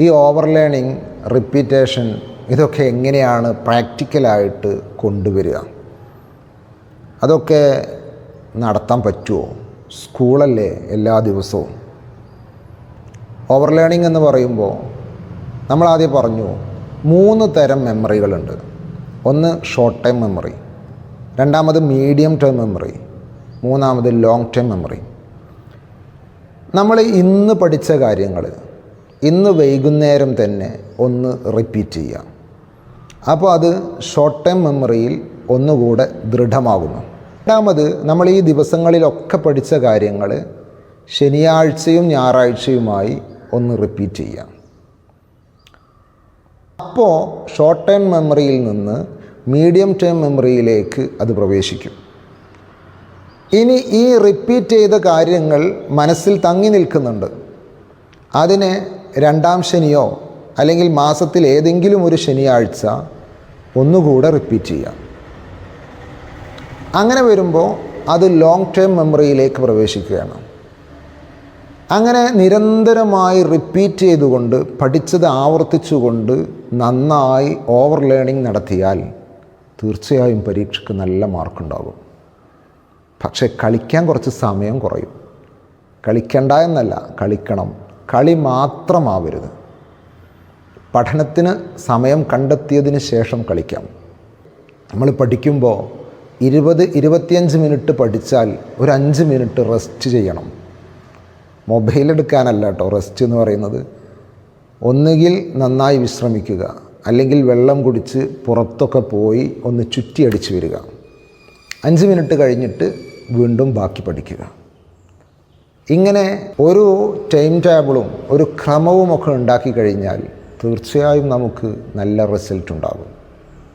ഈ over learning repetition ഇതൊക്കെ എങ്ങനെയാണ് പ്രാക്ടിക്കലായിട്ട് കൊണ്ടുവരിക? അതൊക്കെ നടത്താൻ പറ്റുമോ? സ്കൂളല്ലേ എല്ലാ ദിവസവും. ഓവർ ലേണിംഗ് എന്ന് പറയുമ്പോൾ നമ്മൾ ആദ്യം പറഞ്ഞു മൂന്ന് തരം മെമ്മറികളുണ്ട്. ഒന്ന് ഷോർട്ട് ടൈം മെമ്മറി രണ്ടാമത് മീഡിയം ടേം മെമ്മറി മൂന്നാമത് ലോങ് ടൈം മെമ്മറി നമ്മൾ ഇന്ന് പഠിച്ച കാര്യങ്ങൾ ഇന്ന് വൈകുന്നേരം തന്നെ ഒന്ന് റിപ്പീറ്റ് ചെയ്യാം. അപ്പോൾ അത് ഷോർട്ട് ടേം മെമ്മറിയിൽ ഒന്നുകൂടെ ദൃഢമാകുന്നു. രണ്ടാമത് നമ്മൾ ഈ ദിവസങ്ങളിലൊക്കെ പഠിച്ച കാര്യങ്ങൾ ശനിയാഴ്ചയും ഞായറാഴ്ചയുമായി ഒന്ന് റിപ്പീറ്റ് ചെയ്യാം. അപ്പോൾ ഷോർട്ട് ടേം മെമ്മറിയിൽ നിന്ന് മീഡിയം ടേം മെമ്മറിയിലേക്ക് അത് പ്രവേശിക്കും. ഇനി ഈ റിപ്പീറ്റ് ചെയ്ത കാര്യങ്ങൾ മനസ്സിൽ തങ്ങി നിൽക്കുന്നുണ്ട്. അതിനെ രണ്ടാം ശനിയോ അല്ലെങ്കിൽ മാസത്തിൽ ഏതെങ്കിലും ഒരു ശനിയാഴ്ച ഒന്നുകൂടെ റിപ്പീറ്റ് ചെയ്യാം. അങ്ങനെ വരുമ്പോൾ അത് ലോങ് ടേം മെമ്മറിയിലേക്ക് പ്രവേശിക്കുകയാണ്. അങ്ങനെ നിരന്തരമായി റിപ്പീറ്റ് ചെയ്തുകൊണ്ട് പഠിച്ചത് ആവർത്തിച്ചുകൊണ്ട് നന്നായി ഓവർ ലേണിംഗ് നടത്തിയാൽ തീർച്ചയായും പരീക്ഷയ്ക്ക് നല്ല മാർക്കുണ്ടാകും പക്ഷേ കളിക്കാൻ കുറച്ച് സമയം കുറയും. കളിക്കണ്ട എന്നല്ല കളിക്കണം. കളി മാത്രമാവരുത്. പഠനത്തിന് സമയം കണ്ടെത്തിയതിന് ശേഷം കളിക്കാം. നമ്മൾ പഠിക്കുമ്പോൾ ഇരുപത് ഇരുപത്തിയഞ്ച് മിനിറ്റ് പഠിച്ചാൽ ഒരു അഞ്ച് മിനിറ്റ് റെസ്റ്റ് ചെയ്യണം. മൊബൈൽ എടുക്കാനല്ല കേട്ടോ റെസ്റ്റ് എന്ന് പറയുന്നത്. ഒന്നുകിൽ നന്നായി വിശ്രമിക്കുക അല്ലെങ്കിൽ വെള്ളം കുടിച്ച് പുറത്തൊക്കെ പോയി ഒന്ന് ചുറ്റിയടിച്ച് വരിക. അഞ്ച് മിനിറ്റ് കഴിഞ്ഞിട്ട് വീണ്ടും ബാക്കി പഠിക്കുക. ഇങ്ങനെ ഒരു ടൈം ടേബിളും ഒരു ക്രമവുമൊക്കെ ഉണ്ടാക്കി കഴിഞ്ഞാൽ തീർച്ചയായും നമുക്ക് നല്ല റിസൾട്ട് ഉണ്ടാകും.